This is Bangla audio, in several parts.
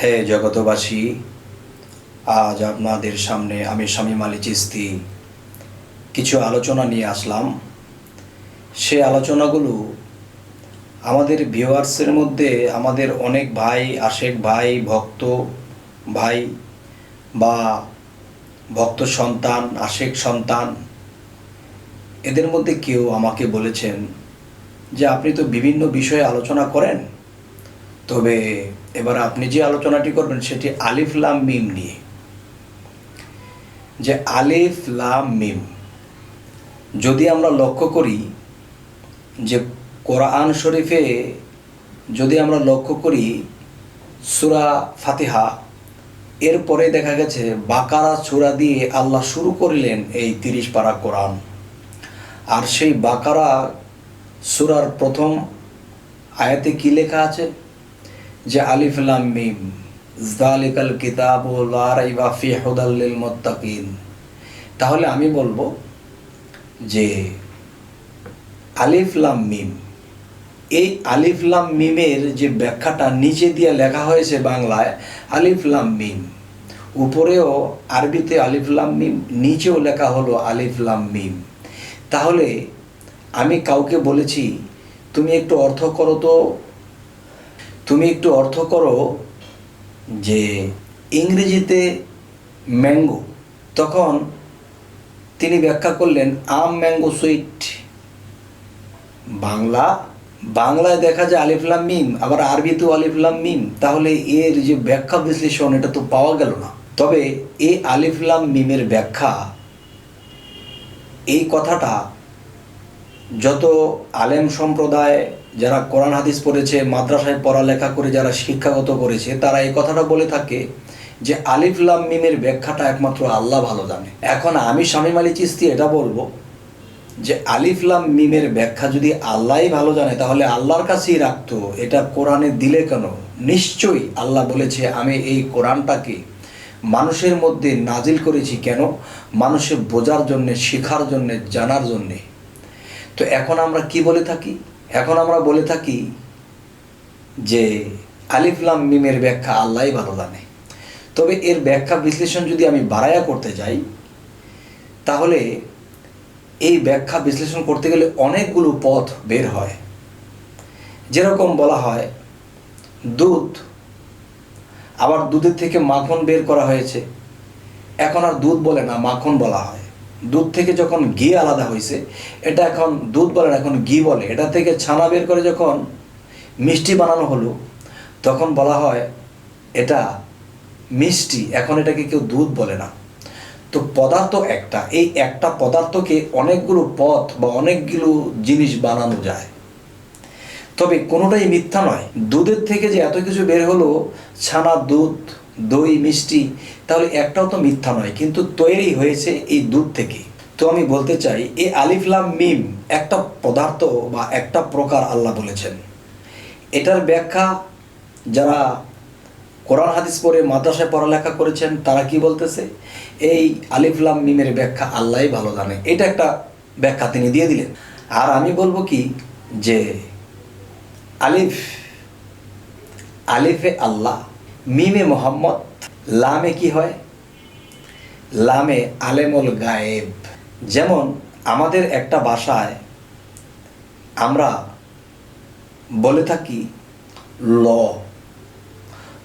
হে জগতবাসী আজ আপনাদের সামনে আমি শামীম আলী চিস্তি কিছু আলোচনা নিয়ে আসলাম। সে আলোচনাগুলো আমাদের ভিউয়ার্সের মধ্যে আমাদের অনেক ভাই, আশেক ভাই, ভক্ত ভাই বা ভক্ত সন্তান, আশেক সন্তান, এদের মধ্যে কেউ আমাকে বলেছেন যে, আপনি তো বিভিন্ন বিষয়ে আলোচনা করেন। তবে এবার আপনি যে আলোচনাটি করবেন সেটি আলিফ লাম মিম নিয়ে। যে আলিফ লাম মিম, যদি আমরা লক্ষ্য করি যে কোরআন শরীফে যদি আমরা লক্ষ্য করি সুরা ফাতিহা, এরপরে দেখা গেছে বাকারা সুরা দিয়ে আল্লাহ শুরু করলেন এই তিরিশ পারা কোরআন। আর সেই বাকারা সুরার প্রথম আয়াতে কি লেখা আছে? যে আলিফ লাম মিম জালিকাল কিতাবু লা রাইবা ফি হুদাল লিল মুত্তাকিন। তাহলে আমি বলব যে আলিফ লাম মিম, এই আলিফ লাম মিমের যে ব্যাখ্যাটা নিচে দিয়ে লেখা হয়েছে বাংলায়, আলিফ লাম মিম। উপরেও আরবিতে আলিফ লাম মিম, নিচেও লেখা হলো আলিফ লাম মিম। তাহলে আমি কাউকে বলেছি, তুমি একটু অর্থ করো তো। তুমি একটু অর্থ করো যে ইংরেজিতে ম্যাঙ্গো। তখন তিনি ব্যাখ্যা করলেন, আম ম্যাঙ্গো সুইট। বাংলা, বাংলায় দেখা যায় আলিফলাম মিম, আবার আরবিতেও আলিফলাম মিম। তাহলে এর যে ব্যাখ্যা বিশ্লেষণ, এটা তো পাওয়া গেল না। তবে এই আলিফলাম মিমের ব্যাখ্যা, এই কথাটা যত আলেম সম্প্রদায় যারা কোরআন হাদিস পড়েছে, মাদ্রাসায় পড়ালেখা করে যারা শিক্ষাগত করেছে, তারা এই কথাটা বলে থাকে যে আলিফ লাম মিমের ব্যাখ্যাটা একমাত্র আল্লাহ ভালো জানে। এখন আমি শামীম আলী চিস্তি এটা বলব যে আলিফ লাম মিমের ব্যাখ্যা যদি আল্লাহই ভালো জানে, তাহলে আল্লাহর কাছেই রাখতো। এটা কোরআনে দিলে কেন? নিশ্চয়ই আল্লাহ বলেছে, আমি এই কোরআনটাকে মানুষের মধ্যে নাজিল করেছি কেন? মানুষের বোঝার জন্যে, শেখার জন্যে, জানার জন্যে। তো এখন আমরা কি বলে থাকি? এখন আমরা বলে থাকি যে আলিফলাম মিমের ব্যাখ্যা আল্লাহই ভালো জানে। তবে এর ব্যাখ্যা বিশ্লেষণ যদি আমি বাড়ায়া করতে যাই, তাহলে এই ব্যাখ্যা বিশ্লেষণ করতে গেলে অনেকগুলো পথ বের হয়। যেরকম বলা হয়, দুধ, আবার দুধের থেকে মাখন বের করা হয়েছে। এখন আর দুধ বলে না, মাখন বলা হয়। দুধ থেকে যখন ঘি আলাদা হয়েছে এটা এখন দুধ বলে না, এখন ঘি বলে। এটা থেকে ছানা বের করে যখন মিষ্টি বানানো হলো, তখন বলা হয় এটা মিষ্টি, এখন এটাকে কেউ দুধ বলে না। তো পদার্থ একটা, এই একটা পদার্থকে অনেকগুলো পথ বা অনেকগুলো জিনিস বানানো যায়। তবে কোনোটাই মিথ্যা নয়। দুধের থেকে যে এত কিছু বের হলো, ছানা, দুধ দই, মিষ্টি, তাহলে একটাও তো মিথ্যা নয়, কিন্তু তৈরি হয়েছে এই দুধ থেকে। তো আমি বলতে চাই, এই আলিফলাম মিম একটা পদার্থ বা একটা প্রকার আল্লাহ বলেছেন। এটার ব্যাখ্যা যারা কোরআন হাদিস পড়ে, মাদ্রাসায় পড়ালেখা করেছেন, তারা কি বলতেছে? এই আলিফলাম মিমের ব্যাখ্যা আল্লাহই ভালো জানে। এটা একটা ব্যাখ্যা তিনি দিয়ে দিলেন। আর আমি বলব কি, যে আলিফ, আলিফে আল্লাহ মিমে মোহাম্মদ, লামে কি হয়? লামে আলেমুল গায়েব। যেমন আমাদের একটা ভাষায় আমরা বলে থাকি ল।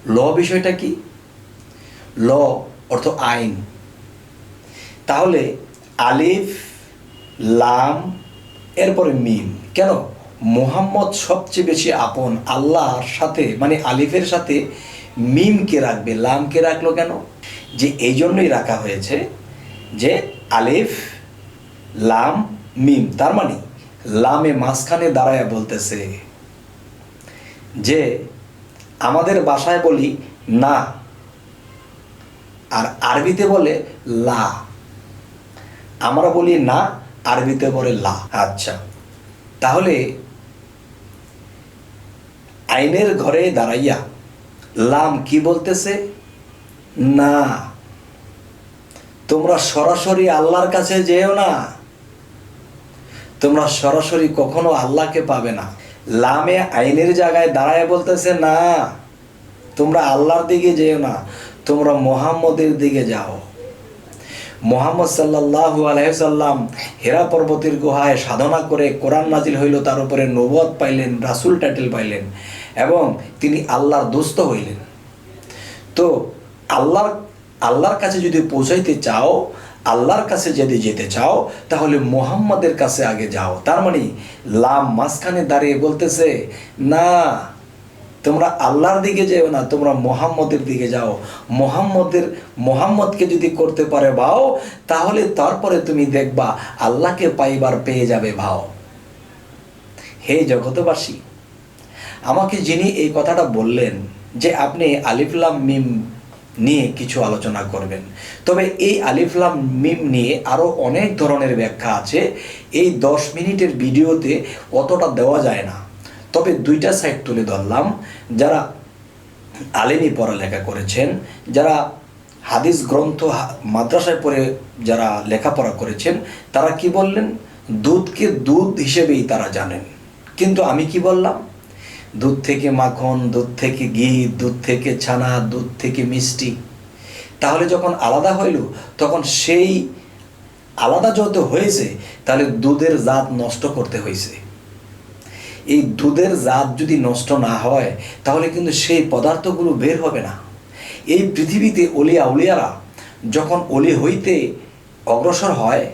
ল বিষয়টা কি? ল অর্থ আইন। তাহলে আলিফ, লাম, এরপরে মিম। কেন? মোহাম্মদ সবচেয়ে বেশি আপন আল্লাহর সাথে মানে আলিফের সাথে মিমকে রাখবে, লামকে রাখল কেন? যে এই জন্যই রাখা হয়েছে যে আলিফ, লাম, মিম, তার মানে লামে মাঝখানে দাঁড়ায় বলতেছে যে আমাদের বাসায় বলি না, আর আরবিতে বলে লা। আমরা বলি না, আরবিতে বলে লা। আচ্ছা তাহলে আইনের ঘরে দাঁড়াইয়া লাম কি বলতেছে? না। তোমরা সরাসরি আল্লাহর কাছে যেও না। তোমরা সরাসরি কখনো আল্লাহকে পাবে না। লামে আইনের জায়গায় দাঁড়ায় বলতেছে, না, তোমরা আল্লাহর দিকে যেও না, তোমরা মোহাম্মদের দিকে যাও। মোহাম্মদ সাল্লাহ আলহাম হেরা পর্বতের গুহায় সাধনা করে কোরআন নাজিল হইল, তার উপরে নবদ পাইলেন, রাসুল টাইটেল পাইলেন। এবং তিনি আল্লাহর দোস্ত হইলেন। তো আল্লাহর আল্লাহর কাছে যদি পৌঁছাইতে চাও, আল্লাহর কাছে যদি যেতে চাও, তাহলে মোহাম্মদের কাছে আগে যাও। তার মানে লাম মাঝখানে দাঁড়িয়ে বলতেছে, না, তোমরা আল্লাহর দিকে যেও না, তোমরা মোহাম্মদের দিকে যাও। মোহাম্মদের, মোহাম্মদকে যদি করতে পারে ভাও, তাহলে তারপরে তুমি দেখবা আল্লাহকে পাইবার পেয়ে যাবে ভাও। হে জগতবাসী আমাকে যিনি এই কথাটা বললেন যে আপনি আলিফলাম মিম নিয়ে কিছু আলোচনা করবেন। তবে এই আলিফলাম মিম নিয়ে আরও অনেক ধরনের ব্যাখ্যা আছে। এই দশ মিনিটের ভিডিওতে অতটা দেওয়া যায় না। তবে দুইটা সাইড তুলে ধরলাম। যারা আলেমি পড়ালেখা করেছেন, যারা হাদিস গ্রন্থ মাদ্রাসায় পড়ে যারা লেখাপড়া করেছেন, তারা কি বললেন? দুধকে দুধ হিসেবেই তারা জানেন। কিন্তু আমি কি বললাম? দুধ থেকে মাখন, দুধ থেকে ঘি, দুধ থেকে ছানা, দুধ থেকে মিষ্টি। তাহলে যখন আলাদা হইল, তখন সেই আলাদা যত হয়েছে, তাহলে দুধের জাত নষ্ট করতে হয়েছে এই দুধের জাত যদি নষ্ট না হয়, তাহলে কিন্তু সেই পদার্থগুলো বের হবে না। এই পৃথিবীতে অলিয়া উলিয়ারা যখন অলি হইতে অগ্রসর হয়,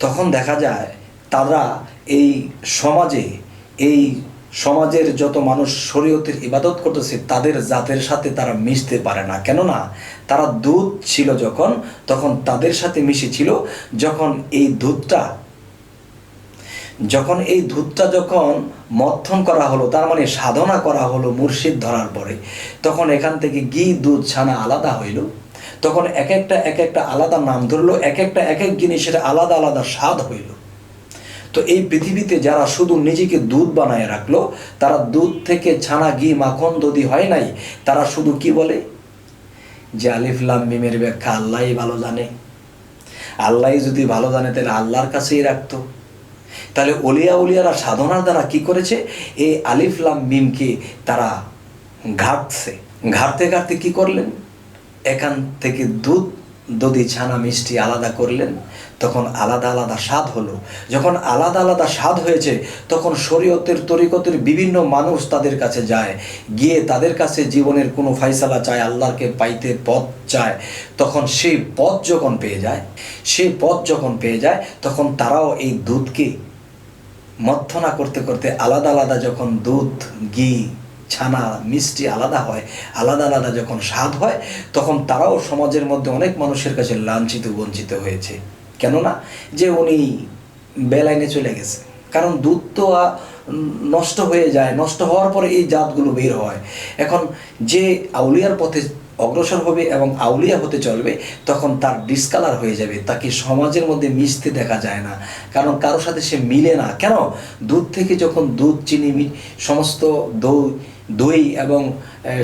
তখন দেখা যায় তারা এই সমাজে এই সমাজের যত মানুষ শরীয়তের ইবাদত করতেছে, তাদের জাতের সাথে তারা মিশতে পারে না। কেননা, তারা দুধ ছিল যখন, তখন তাদের সাথে মিশেছিল। যখন এই দুধটা, যখন এই দুধটা যখন মথন করা হলো, তার মানে সাধনা করা হলো মুর্শিদ ধরার পরে, তখন এখান থেকে ঘি, দুধ, ছানা আলাদা হইল। তখন এক একটা এক একটা আলাদা নাম ধরলো, এক একটা, এক এক জিনিসের আলাদা আলাদা স্বাদ হইল। তো এই পৃথিবীতে যারা শুধু নিজেকে দুধ বানায় রাখল, তারা দুধ থেকে ছানা, ঘি, মাখন, দধি হয় নাই। তারা শুধু কি বলে? যে আলিফলাম মিমের ব্যাখ্যা আল্লাহই ভালো জানে। আল্লাহই যদি ভালো জানে, তাহলে আল্লাহর কাছেই রাখতো। তাহলে অলিয়া উলিয়ারা সাধনার দ্বারা কি করেছে? এই আলিফলাম মিমকে তারা ঘাটছে। ঘাটতে ঘাটতে কি করলেন? এখান থেকে দুধ দধি ছানা মিষ্টি আলাদা করলেন, তখন আলাদা আলাদা স্বাদ হলো। যখন আলাদা আলাদা স্বাদ হয়েছে, তখন শরীয়তের তরিকতের বিভিন্ন মানুষ তাদের কাছে যায়। গিয়ে তাদের কাছে জীবনের কোনো ফাইসালা চায়, আল্লাহকে পাইতে পথ চায়। তখন সেই পথ যখন পেয়ে যায়, সেই পথ যখন পেয়ে যায়, তখন তারাও এই দুধকে মথনা করতে করতে আলাদা আলাদা যখন দুধ, ঘি ছানা, মিষ্টি আলাদা হয়, আলাদা আলাদা যখন স্বাদ হয়, তখন তারাও সমাজের মধ্যে অনেক মানুষের কাছে লাঞ্ছিত, বঞ্চিত হয়েছে। কেননা যে উনি বেলাইনে চলে গেছে, কারণ দুধ তো নষ্ট হয়ে যায়, নষ্ট হওয়ার পরে এই জাতগুলো বের হয়। এখন যে আউলিয়ার পথে অগ্রসর হবে এবং আউলিয়া হতে চলবে, তখন তার ডিসকালার হয়ে যাবে, তাকে সমাজের মধ্যে মিশতে দেখা যায় না, কারণ কারোর সাথে সে মিলে না। কেন? দুধ থেকে যখন দুধ, চিনি সমস্ত দই দই এবং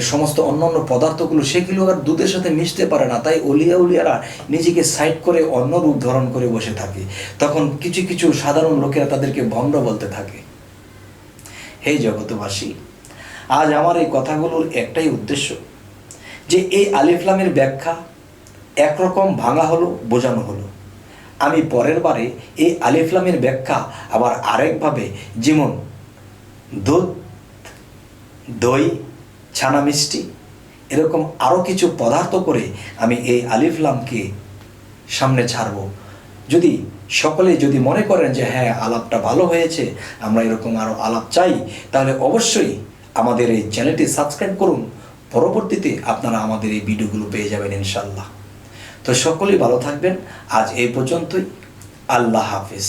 সমস্ত অন্যান্য পদার্থগুলো, সেগুলো আর দুধের সাথে মিশতে পারে না। তাই অলিয়া উলিয়ারা নিজেকে সাইড করে অন্য রূপ ধারণ করে বসে থাকে। তখন কিছু কিছু সাধারণ লোকেরা তাদেরকে ভণ্ড বলতে থাকে। হে জগতবাসী আজ আমার এই কথাগুলোর একটাই উদ্দেশ্য যে এই আলিফলামের ব্যাখ্যা একরকম ভাঙা হলো, বোঝানো হলো। আমি পরের বারে এই আলিফলামের ব্যাখ্যা আবার আরেকভাবে, যেমন দুধ দই, ছানা মিষ্টি, এরকম আরও কিছু পদার্থ করে আমি এই আলিফলামকে সামনে ছাড়ব। যদি সকলে যদি মনে করেন যে হ্যাঁ আলাপটা ভালো হয়েছে, আমরা এরকম আরও আলাপ চাই, তাহলে অবশ্যই আমাদের এই চ্যানেলটি সাবস্ক্রাইব করুন। পরবর্তীতে আপনারা আমাদের এই ভিডিওগুলো পেয়ে যাবেন ইনশাল্লাহ তো সকলেই ভালো থাকবেন। আজ এই পর্যন্তই। আল্লাহ হাফিজ।